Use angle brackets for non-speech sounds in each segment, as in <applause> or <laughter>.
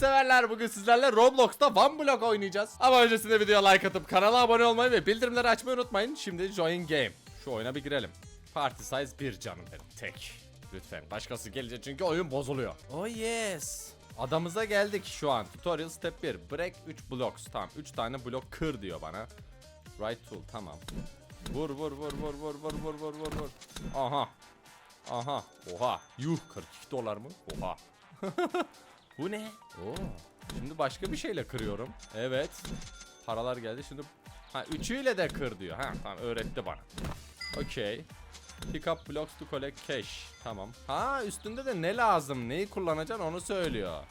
severler bugün sizlerle Roblox'ta One Block oynayacağız. Ama öncesinde videoya like atıp kanala abone olmayı ve bildirimleri açmayı unutmayın. Şimdi join game. Şu oyuna bir girelim. Party size 1 canım benim. Tek. Lütfen. Başkası gelecek çünkü oyun bozuluyor. Oh yes. Adamıza geldik şu an. Tutorial step 1. Break 3 blocks. Tamam 3 tane blok kır diyor bana. Right tool tamam. Vur vur vur vur vur vur vur vur vur vur. Aha. Aha. Oha. Yuh 42 dolar mı? Oha. <laughs> Bu ne? Oo. Şimdi başka bir şeyle kırıyorum. Evet. Paralar geldi. Şimdi ha üçüyle de kır diyor. Ha tamam öğretti bana. Okey. Pick up blocks to collect cash. Tamam. Ha üstünde de ne lazım, neyi kullanacaksın onu söylüyor.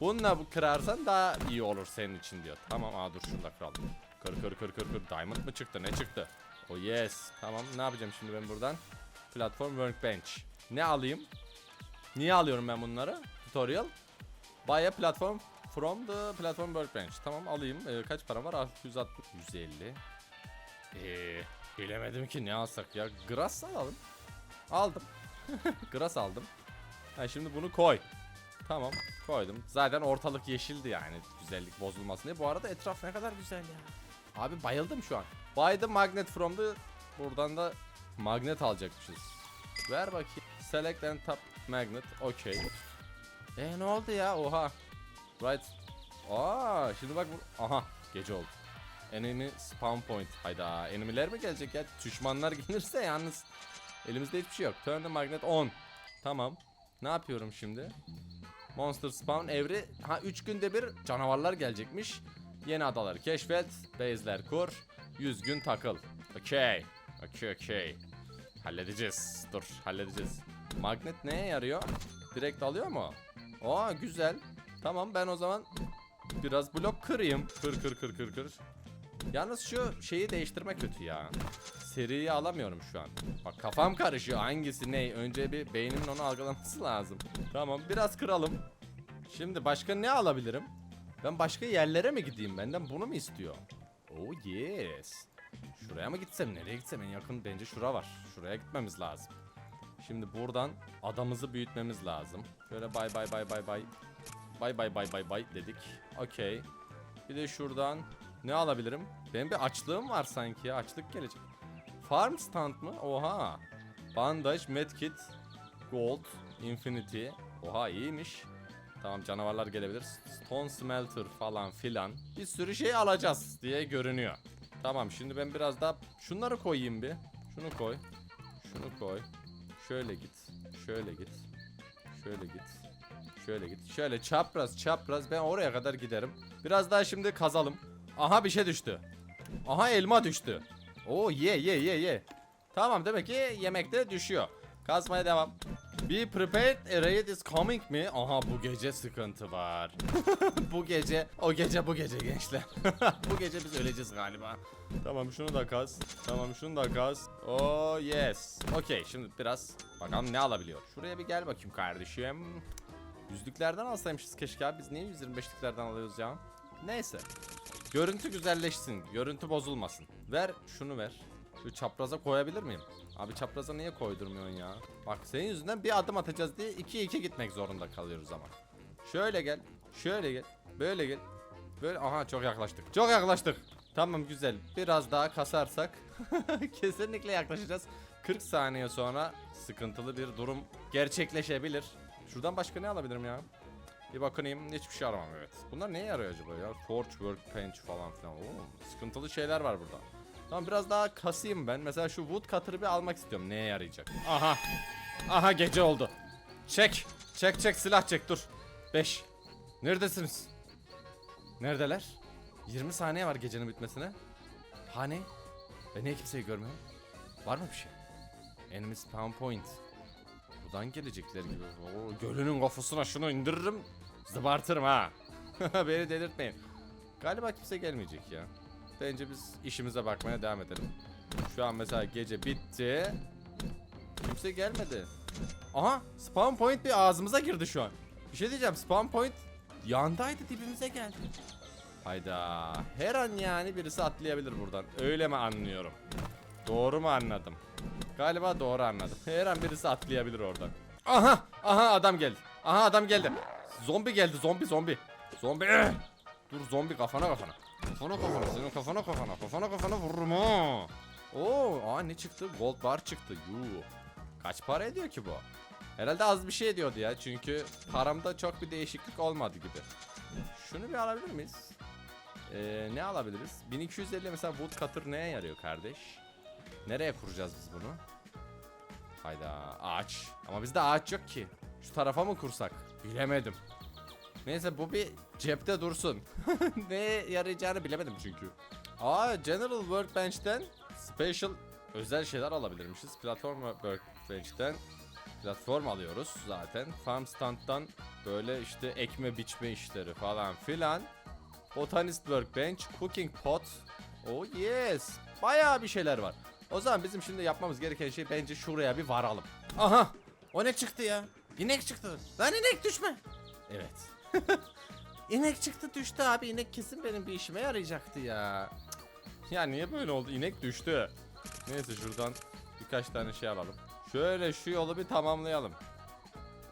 Bununla bu kırarsan daha iyi olur senin için diyor. Tamam aa dur şurada kıralım. Kır kır kır kır kır. Diamond mı çıktı? Ne çıktı? Oh yes. Tamam ne yapacağım şimdi ben buradan? Platform workbench. Ne alayım? Niye alıyorum ben bunları? Tutorial. Buy a platform from the platform workbench. Tamam alayım. Ee, kaç para var? 660. 150. Eee bilemedim ki ne alsak ya. Grass alalım. Aldım. <laughs> Grass aldım. Ha şimdi bunu koy. Tamam koydum. Zaten ortalık yeşildi yani güzellik bozulmasın diye. Bu arada etraf ne kadar güzel ya. Abi bayıldım şu an. Buy the magnet from the... Buradan da magnet alacakmışız. Ver bakayım. Select and tap magnet. Okey. E ne oldu ya? Oha. Right. Aa, şimdi bak bu. Aha, gece oldu. Enemy spawn point. Hayda, enemy'ler mi gelecek ya? Düşmanlar <laughs> gelirse yalnız elimizde hiçbir şey yok. Turn the magnet on. Tamam. Ne yapıyorum şimdi? Monster spawn evri. Ha 3 günde bir canavarlar gelecekmiş. Yeni adaları keşfet, base'ler kur, 100 gün takıl. Okey. Okey okey. Halledeceğiz. Dur halledeceğiz. Magnet neye yarıyor? Direkt alıyor mu? Aa güzel. Tamam ben o zaman biraz blok kırayım. Kır kır kır kır kır. Yalnız şu şeyi değiştirme kötü ya. Seriyi alamıyorum şu an. Bak kafam karışıyor. Hangisi ne? Önce bir beynimin onu algılaması lazım. Tamam biraz kıralım. Şimdi başka ne alabilirim? Ben başka yerlere mi gideyim? Benden bunu mu istiyor? Oh yes. Şuraya mı gitsem? Nereye gitsem? En yakın bence şura var. Şuraya gitmemiz lazım. Şimdi buradan adamızı büyütmemiz lazım. Şöyle bay bay bay bay bay. Bay bay bay bay bay dedik. Okey. Bir de şuradan ne alabilirim? Benim bir açlığım var sanki. Açlık gelecek. Farm stand mı? Oha. Bandage, medkit, gold, infinity. Oha iyiymiş. Tamam canavarlar gelebilir. Stone smelter falan filan. Bir sürü şey alacağız diye görünüyor. Tamam şimdi ben biraz daha şunları koyayım bir. Şunu koy. Şunu koy. Şöyle git. Şöyle git. Şöyle git. Şöyle git. Şöyle çapraz çapraz ben oraya kadar giderim. Biraz daha şimdi kazalım. Aha bir şey düştü. Aha elma düştü. Oo ye ye ye ye. Tamam demek ki yemekte düşüyor. Kazmaya devam. Be prepared a raid is coming mi? Aha bu gece sıkıntı var. <laughs> bu gece o gece bu gece gençler. <laughs> bu gece biz öleceğiz galiba. Tamam şunu da kaz. Tamam şunu da kaz. Oh yes. Okey şimdi biraz bakalım ne alabiliyor. Şuraya bir gel bakayım kardeşim. Yüzlüklerden alsaymışız keşke abi. Biz niye 125'liklerden alıyoruz ya? Neyse. Görüntü güzelleşsin. Görüntü bozulmasın. Ver şunu ver. Şu çapraza koyabilir miyim? Abi çapraza niye koydurmuyorsun ya? Bak senin yüzünden bir adım atacağız diye 2-2 gitmek zorunda kalıyoruz ama. Şöyle gel. Şöyle gel. Böyle gel. Böyle aha çok yaklaştık. Çok yaklaştık. Tamam güzel. Biraz daha kasarsak <laughs> kesinlikle yaklaşacağız. 40 saniye sonra sıkıntılı bir durum gerçekleşebilir. Şuradan başka ne alabilirim ya? Bir bakınayım hiçbir şey aramam evet. Bunlar neye yarıyor acaba ya? Torch, workbench falan filan. Oo, sıkıntılı şeyler var burada. Tamam biraz daha kasayım ben. Mesela şu wood cutter'ı bir almak istiyorum. Neye yarayacak? Aha. Aha gece oldu. Çek. Çek çek silah çek dur. 5. Neredesiniz? Neredeler? 20 saniye var gecenin bitmesine. Hani? Ben niye kimseyi görmüyorum? Var mı bir şey? Enemy spawn point. Buradan gelecekler gibi. Oo, gölünün kafasına şunu indiririm. Zıbartırım ha. <laughs> Beni delirtmeyin. Galiba kimse gelmeyecek ya. Bence biz işimize bakmaya devam edelim. Şu an mesela gece bitti. Kimse gelmedi. Aha spawn point bir ağzımıza girdi şu an. Bir şey diyeceğim spawn point yandaydı dibimize geldi. Hayda. Her an yani birisi atlayabilir buradan. Öyle mi anlıyorum? Doğru mu anladım? Galiba doğru anladım. Her an birisi atlayabilir oradan. Aha! Aha adam geldi. Aha adam geldi. Zombi geldi zombi zombi. Zombi. Dur zombi kafana kafana. Kafana kafana senin kafana kafana kafana kafana vururum ha. Oo, aa ne çıktı? Gold bar çıktı. Yuu. Kaç para ediyor ki bu? Herhalde az bir şey ediyordu ya çünkü paramda çok bir değişiklik olmadı gibi. Şunu bir alabilir miyiz? Ee, ne alabiliriz? 1250 mesela woodcutter neye yarıyor kardeş? Nereye kuracağız biz bunu? Hayda ağaç. Ama bizde ağaç yok ki. Şu tarafa mı kursak? Bilemedim. Neyse bu bir cepte dursun. <laughs> ne yarayacağını bilemedim çünkü. Aa General Workbench'ten Special özel şeyler alabilirmişiz. Platform Workbench'ten platform alıyoruz zaten. Farm Stand'dan böyle işte ekme biçme işleri falan filan. Botanist Workbench, Cooking Pot. Oh yes. Bayağı bir şeyler var. O zaman bizim şimdi yapmamız gereken şey bence şuraya bir varalım. Aha! O ne çıktı ya? İnek çıktı. Lan inek düşme. Evet. <laughs> inek çıktı düştü abi. İnek kesin benim bir işime yarayacaktı ya. Ya niye böyle oldu? İnek düştü. Neyse şuradan birkaç tane şey alalım. Şöyle şu yolu bir tamamlayalım.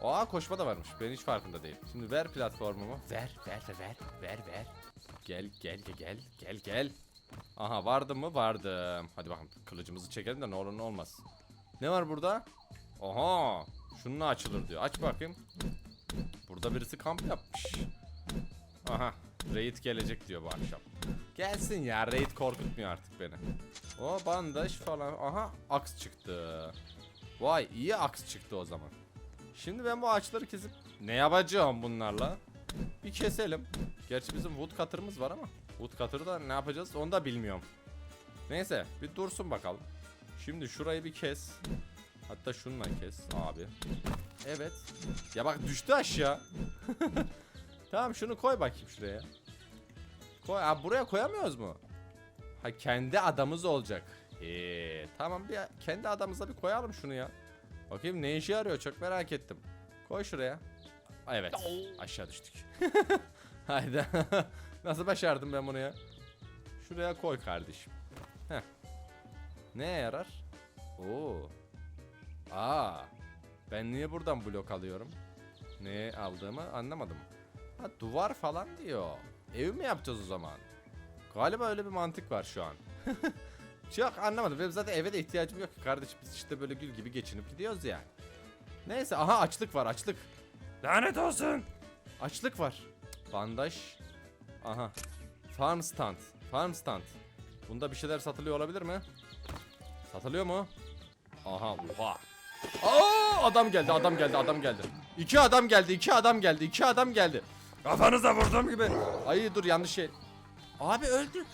Aa koşma da varmış. Ben hiç farkında değilim. Şimdi ver platformumu. Ver, ver, ver, ver, ver. Gel, gel, gel, gel, gel. Aha vardım mı? Vardım. Hadi bakalım kılıcımızı çekelim de ne olur ne olmaz. Ne var burada? Aha. Şununla açılır diyor. Aç bakayım. Burada birisi kamp yapmış. Aha. Raid gelecek diyor bu akşam. Gelsin ya. Raid korkutmuyor artık beni. O bandaj falan. Aha. Aks çıktı. Vay iyi aks çıktı o zaman. Şimdi ben bu ağaçları kesip ne yapacağım bunlarla? Bir keselim. Gerçi bizim woodcutter'ımız var ama woodcutter'ı da ne yapacağız onu da bilmiyorum. Neyse bir dursun bakalım. Şimdi şurayı bir kes. Hatta şununla kes abi. Evet. Ya bak düştü aşağı. <laughs> tamam şunu koy bakayım şuraya. Koy. Ha buraya koyamıyoruz mu? Ha kendi adamız olacak. Ee, tamam bir kendi adamıza bir koyalım şunu ya. Bakayım ne işe yarıyor çok merak ettim. Koy şuraya. Aa, Evet aşağı düştük. <laughs> Hayda. <laughs> Nasıl başardım ben bunu ya? Şuraya koy kardeşim. Heh. Neye yarar? Oo. Aa. Ben niye buradan blok alıyorum? Ne aldığımı anlamadım. Ha duvar falan diyor. Ev mi yapacağız o zaman? Galiba öyle bir mantık var şu an. <laughs> Çok anlamadım. Benim zaten eve de ihtiyacım yok ki kardeşim. Biz işte böyle gül gibi geçinip gidiyoruz yani. Neyse aha açlık var açlık. Lanet olsun. Açlık var. Bandaj. Aha. Farm stand. Farm stand. Bunda bir şeyler satılıyor olabilir mi? Satılıyor mu? Aha oha. Aa adam geldi adam geldi adam geldi. İki adam geldi iki adam geldi iki adam geldi. Kafanıza vurduğum gibi. Ay dur yanlış şey. Abi öldük.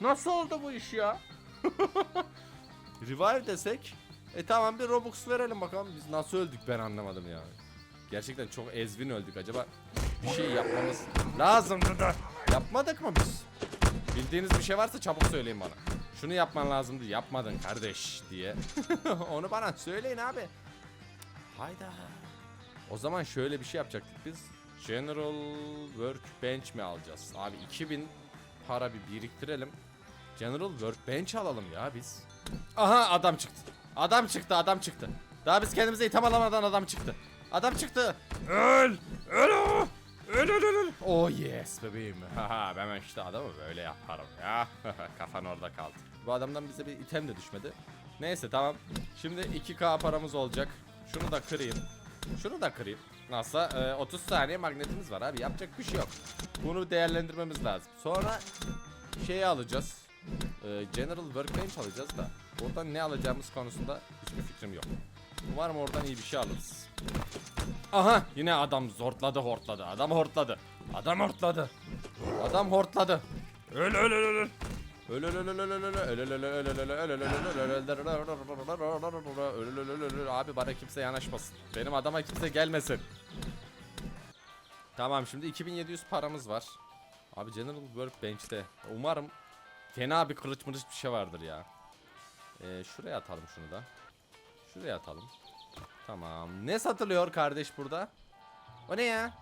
Nasıl oldu bu iş ya? <laughs> Revive desek. E tamam bir Robux verelim bakalım. Biz nasıl öldük ben anlamadım ya. Gerçekten çok ezvin öldük. Acaba bir şey yapmamız lazımdı da. Yapmadık mı biz? Bildiğiniz bir şey varsa çabuk söyleyin bana. Şunu yapman lazımdı. Yapmadın kardeş diye. <laughs> Onu bana söyleyin abi. Hayda. O zaman şöyle bir şey yapacaktık biz. General Workbench mi alacağız? Abi 2000 para bir biriktirelim. General Workbench alalım ya biz. Aha adam çıktı. Adam çıktı adam çıktı. Daha biz kendimize itham alamadan adam çıktı. Adam çıktı. Öl! Öl! öl öl öl. Oh yes bebeğim. <laughs> Haha ben işte adamı böyle yaparım ya. <laughs> Kafan orada kaldı. Bu adamdan bize bir item de düşmedi. Neyse tamam. Şimdi 2k paramız olacak. Şunu da kırayım. Şunu da kırayım. NASA e, 30 saniye magnetimiz var abi. Yapacak bir şey yok. Bunu değerlendirmemiz lazım. Sonra şeyi alacağız. E, General Workbench alacağız da. Oradan ne alacağımız konusunda hiçbir fikrim yok. Umarım oradan iyi bir şey alırız. Aha yine adam zortladı hortladı. Adam hortladı. Adam hortladı. Adam hortladı. Öl öl öl öl. Abi bana kimse yanaşmasın. Benim adama kimse gelmesin. Tamam şimdi 2700 paramız var. Abi General Workbench'te. Umarım fena bir kılıç mılıç bir şey vardır ya. Ee, şuraya atalım şunu da. Şuraya atalım. Tamam. Ne satılıyor kardeş burada? O ne ya?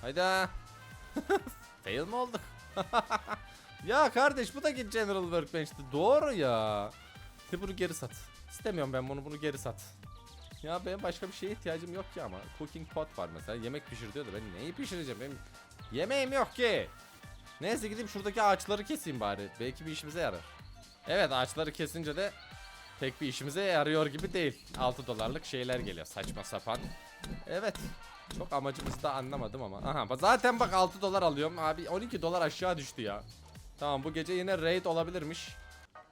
Hayda. <laughs> Fail mi olduk? <laughs> ya kardeş bu da General Workbench'ti. Doğru ya. Bunu geri sat. İstemiyorum ben bunu bunu geri sat. Ya benim başka bir şeye ihtiyacım yok ki ama. Cooking pot var mesela. Yemek pişir diyor da ben neyi pişireceğim? Benim Yemeğim yok ki. Neyse gidip şuradaki ağaçları keseyim bari. Belki bir işimize yarar. Evet ağaçları kesince de pek bir işimize yarıyor gibi değil. 6 dolarlık şeyler geliyor saçma sapan. Evet. Çok amacımızı da anlamadım ama. Aha zaten bak 6 dolar alıyorum. Abi 12 dolar aşağı düştü ya. Tamam bu gece yine raid olabilirmiş.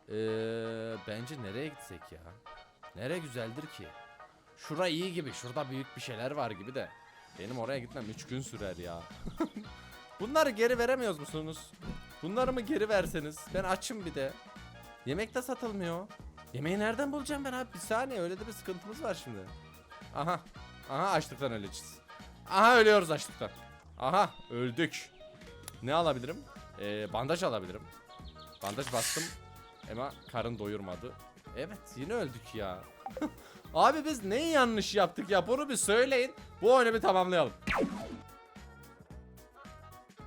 Ee, bence nereye gitsek ya? Nere güzeldir ki? Şura iyi gibi. Şurada büyük bir şeyler var gibi de. Benim oraya gitmem 3 gün sürer ya. <laughs> Bunları geri veremiyoruz musunuz? Bunları mı geri verseniz? Ben açım bir de. Yemek de satılmıyor. Yemeği nereden bulacağım ben abi? Bir saniye öyle de bir sıkıntımız var şimdi. Aha. Aha açlıktan öleceğiz. Aha ölüyoruz açlıktan. Aha öldük. Ne alabilirim? Ee, bandaj alabilirim. Bandaj bastım. Ama karın doyurmadı. Evet yine öldük ya. <laughs> Abi biz neyi yanlış yaptık ya bunu bir söyleyin. Bu oyunu bir tamamlayalım.